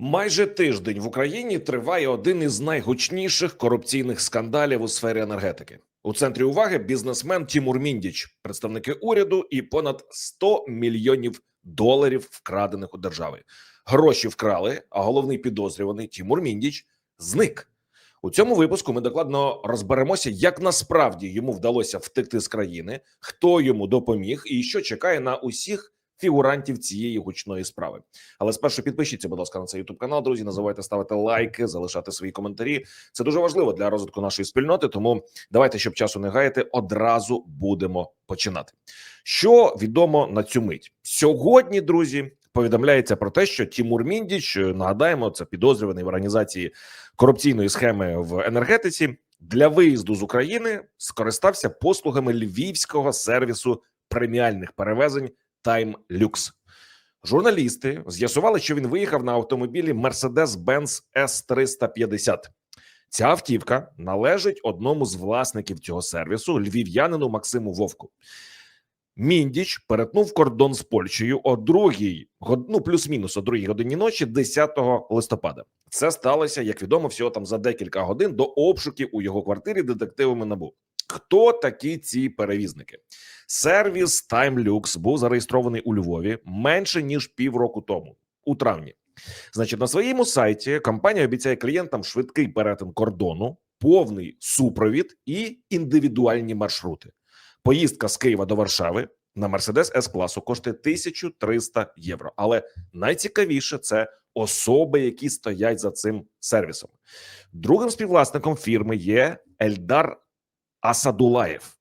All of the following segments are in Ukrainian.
Майже тиждень в Україні триває один із найгучніших корупційних скандалів у сфері енергетики. У центрі уваги бізнесмен Тімур Міндіч, представники уряду і понад 100 мільйонів доларів вкрадених у держави. Гроші вкрали, а головний підозрюваний Тімур Міндіч зник. У цьому випуску ми докладно розберемося, як насправді йому вдалося втекти з країни, хто йому допоміг і що чекає на усіх фігурантів цієї гучної справи. Але спершу підпишіться, будь ласка, на цей youtube канал. Друзі, не забувайте ставити лайки, залишати свої коментарі. Це дуже важливо для розвитку нашої спільноти. Тому давайте, щоб часу не гаяти, одразу будемо починати. Що відомо на цю мить сьогодні, друзі. Повідомляється про те, що Тімур Міндіч нагадаємо, це підозрюваний в організації корупційної схеми в енергетиці для виїзду з України скористався послугами львівського сервісу преміальних перевезень Time Lux. Журналісти з'ясували, що він виїхав на автомобілі Mercedes-Benz S350. Ця автівка належить одному з власників цього сервісу львів'янину Максиму Вовку. Міндіч перетнув кордон з Польщею о другій ну плюс-мінус о другій годині ночі, 10 листопада. Це сталося, як відомо, всього там за декілька годин до обшуків у його квартирі детективами набу. Хто такі ці перевізники? Сервіс TimeLux був зареєстрований у Львові менше ніж півроку тому, у травні. Значить, на своєму сайті компанія обіцяє клієнтам швидкий перетин кордону, повний супровід і індивідуальні маршрути. Поїздка з Києва до Варшави на Mercedes s класу коштує 1300 євро. Але найцікавіше це особи, які стоять за цим сервісом. Другим співвласником фірми є Ельдар Асадулаєв.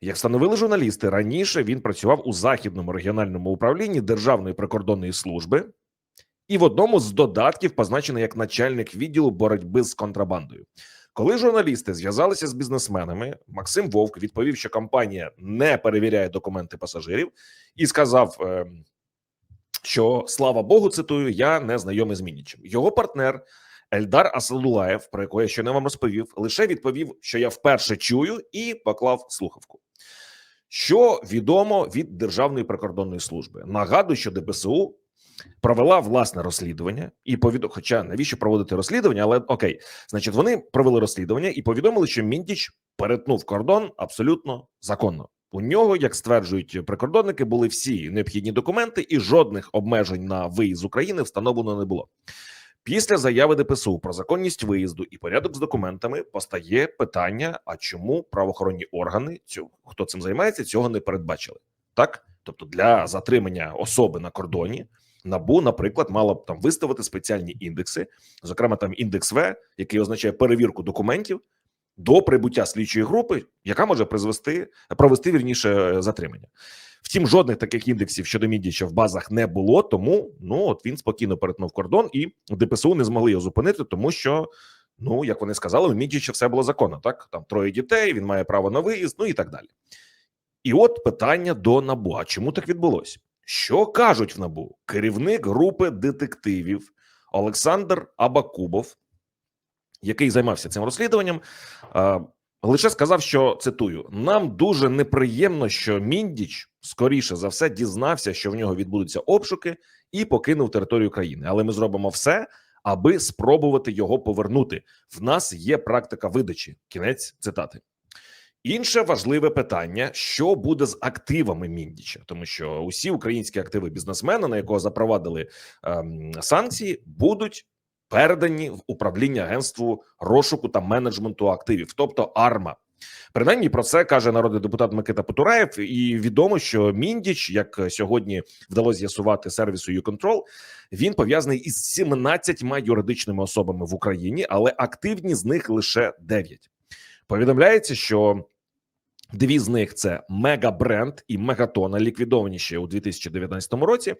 Як встановили журналісти, раніше він працював у західному регіональному управлінні Державної прикордонної служби і в одному з додатків позначений як начальник відділу боротьби з контрабандою. Коли журналісти зв'язалися з бізнесменами, Максим Вовк відповів, що компанія не перевіряє документи пасажирів, і сказав, е, що слава Богу, цитую, я не знайомий з Мінічем. Його партнер Ельдар Асадулаєв, про якого я ще не вам розповів, лише відповів, що я вперше чую, і поклав слухавку. Що відомо від Державної прикордонної служби? Нагадую, що ДПСУ провела власне розслідування і повідомила, Хоча навіщо проводити розслідування? Але окей, значить, вони провели розслідування і повідомили, що Міндіч перетнув кордон абсолютно законно. У нього, як стверджують прикордонники, були всі необхідні документи, і жодних обмежень на виїзд з України встановлено не було. Після заяви ДПСУ про законність виїзду і порядок з документами постає питання: а чому правоохоронні органи цього хто цим займається, цього не передбачили? Так, тобто для затримання особи на кордоні. Набу, наприклад, мало б там виставити спеціальні індекси, зокрема там індекс В, який означає перевірку документів до прибуття слідчої групи, яка може призвести провести вірніше затримання. Втім, жодних таких індексів щодо Мідіча в базах не було. Тому ну от він спокійно перетнув кордон, і ДПСУ не змогли його зупинити, тому що ну як вони сказали, у Мідіча все було законно. Так там троє дітей, він має право на виїзд, ну і так далі. І от питання до НАБУ: а чому так відбулося? Що кажуть в набу керівник групи детективів Олександр Абакубов, який займався цим розслідуванням, лише сказав, що цитую: нам дуже неприємно, що міндіч скоріше за все дізнався, що в нього відбудуться обшуки, і покинув територію країни. Але ми зробимо все, аби спробувати його повернути. В нас є практика видачі. Кінець цитати. Інше важливе питання: що буде з активами Міндіча, тому що усі українські активи бізнесмена, на якого запровадили ем, санкції, будуть передані в управління агентству розшуку та менеджменту активів, тобто АРМА. Принаймні про це каже народний депутат Микита Потураєв, і відомо, що міндіч, як сьогодні вдалося з'ясувати сервісу «YouControl», він пов'язаний із 17 юридичними особами в Україні, але активні з них лише 9. Повідомляється, що дві з них це Мегабренд і Мегатона, ліквідовані ще у 2019 році.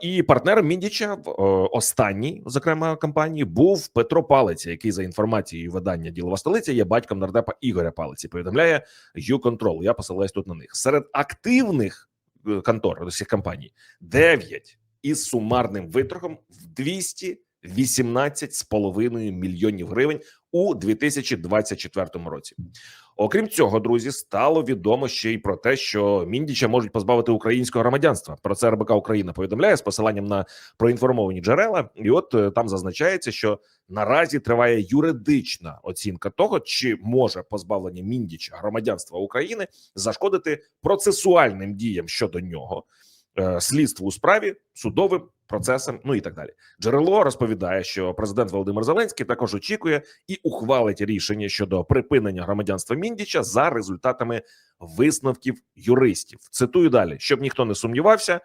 І партнером Міндіча в останній, зокрема, компанії був Петро Палиця, який за інформацією видання ділова столиця є батьком нардепа Ігоря Палиці. Повідомляє YouControl. Я посилаюсь тут на них серед активних е, контор усіх компаній 9 із сумарним витрохом в 218,5 мільйонів гривень у 2024 році. Окрім цього, друзі, стало відомо ще й про те, що Міндіча можуть позбавити українського громадянства. Про це РБК Україна повідомляє з посиланням на проінформовані джерела. І от е, там зазначається, що наразі триває юридична оцінка того, чи може позбавлення Міндіча громадянства України зашкодити процесуальним діям щодо нього, слідству у справі, судовим процесам, ну і так далі. Джерело розповідає, що президент Володимир Зеленський також очікує і ухвалить рішення щодо припинення громадянства Міндіча за результатами висновків юристів. Цитую далі, щоб ніхто не сумнівався,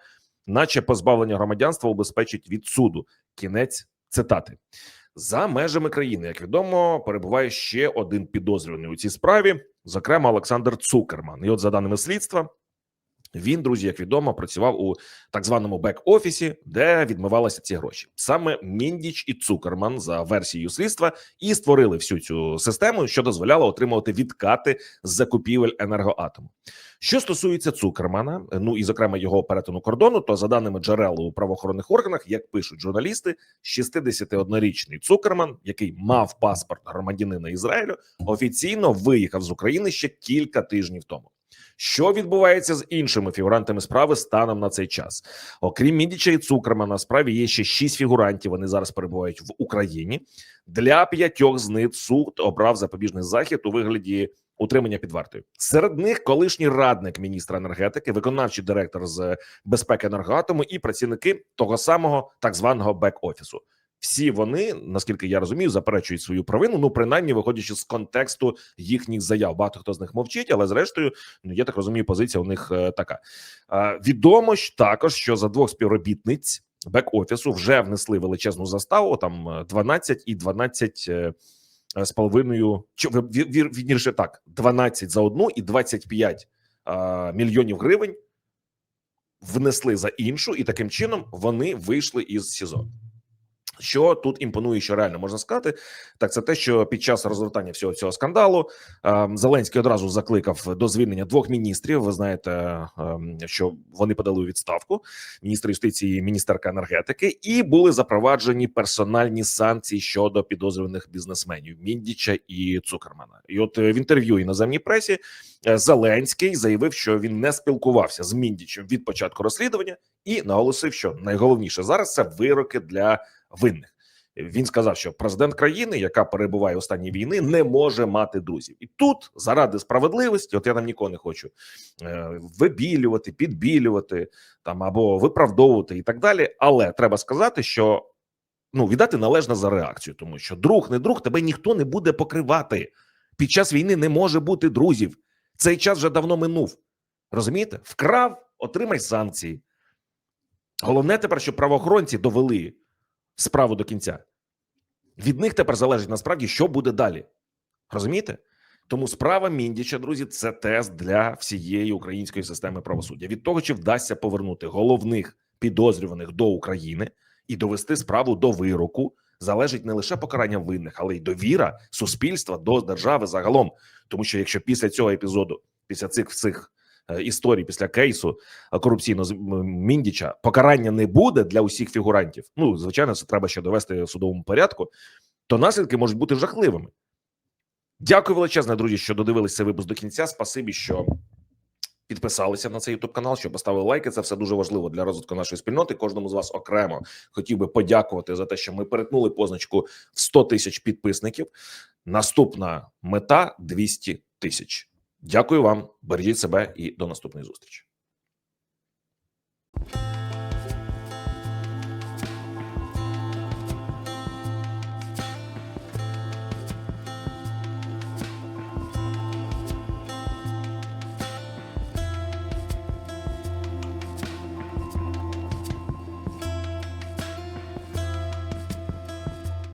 наче позбавлення громадянства убезпечить від суду. Кінець цитати. За межами країни, як відомо, перебуває ще один підозрюваний у цій справі, зокрема Олександр Цукерман. І от за даними слідства, він, друзі, як відомо, працював у так званому бек-офісі, де відмивалися ці гроші. Саме Міндіч і Цукерман за версією слідства і створили всю цю систему, що дозволяло отримувати відкати з закупівель енергоатому. Що стосується Цукермана, ну і зокрема його перетину кордону, то за даними джерел у правоохоронних органах, як пишуть журналісти, 61-річний Цукерман, який мав паспорт громадянина Ізраїлю, офіційно виїхав з України ще кілька тижнів тому. Що відбувається з іншими фігурантами справи станом на цей час? Окрім Мідіча і Цукермана, на справі є ще шість фігурантів. Вони зараз перебувають в Україні. Для п'ятьох з них суд обрав запобіжний захід у вигляді утримання під вартою. Серед них колишній радник міністра енергетики, виконавчий директор з безпеки енергоатому і працівники того самого так званого бек-офісу. Всі вони, наскільки я розумію, заперечують свою провину. Ну, принаймні, виходячи з контексту їхніх заяв. Багато хто з них мовчить, але зрештою, ну я так розумію, позиція у них е, така. Е, відомо ж також, що за двох співробітниць бек-офісу вже внесли величезну заставу. Там е, 12 і 12 е, з половиною вірніше так: 12 за одну і 25 е, мільйонів гривень внесли за іншу, і таким чином вони вийшли із СІЗО. Що тут імпонує, що реально можна сказати, так це те, що під час розгортання всього цього скандалу е, Зеленський одразу закликав до звільнення двох міністрів. Ви знаєте, е, що вони подали у відставку міністр юстиції, міністерка енергетики, і були запроваджені персональні санкції щодо підозрюваних бізнесменів Міндіча і Цукермана. І от е, в інтерв'ю іноземній пресі е, Зеленський заявив, що він не спілкувався з Міндічем від початку розслідування, і наголосив, що найголовніше зараз це вироки для винних. Він сказав, що президент країни, яка перебуває в стані війни, не може мати друзів, і тут заради справедливості, от я там нікого не хочу е, вибілювати, підбілювати там або виправдовувати і так далі. Але треба сказати, що ну віддати належне за реакцію, тому що друг не друг тебе ніхто не буде покривати. Під час війни не може бути друзів. Цей час вже давно минув. Розумієте? Вкрав, отримай санкції. Головне тепер, щоб правоохоронці довели справу до кінця. Від них тепер залежить насправді, що буде далі. Розумієте? Тому справа Міндіча, друзі, це тест для всієї української системи правосуддя. Від того, чи вдасться повернути головних підозрюваних до України і довести справу до вироку, залежить не лише покарання винних, але й довіра суспільства до держави загалом. Тому що якщо після цього епізоду, після цих всіх е, історій, після кейсу е, корупційно з- Міндіча, покарання не буде для усіх фігурантів. Ну звичайно, це треба ще довести в судовому порядку. То наслідки можуть бути жахливими. Дякую величезне, друзі, що додивилися цей випуск до кінця. Спасибі, що підписалися на цей youtube канал, що поставили лайки. Це все дуже важливо для розвитку нашої спільноти. Кожному з вас окремо хотів би подякувати за те, що ми перетнули позначку в 100 тисяч підписників. Наступна мета 200 тисяч. Дякую вам, бережіть себе і до наступної зустрічі.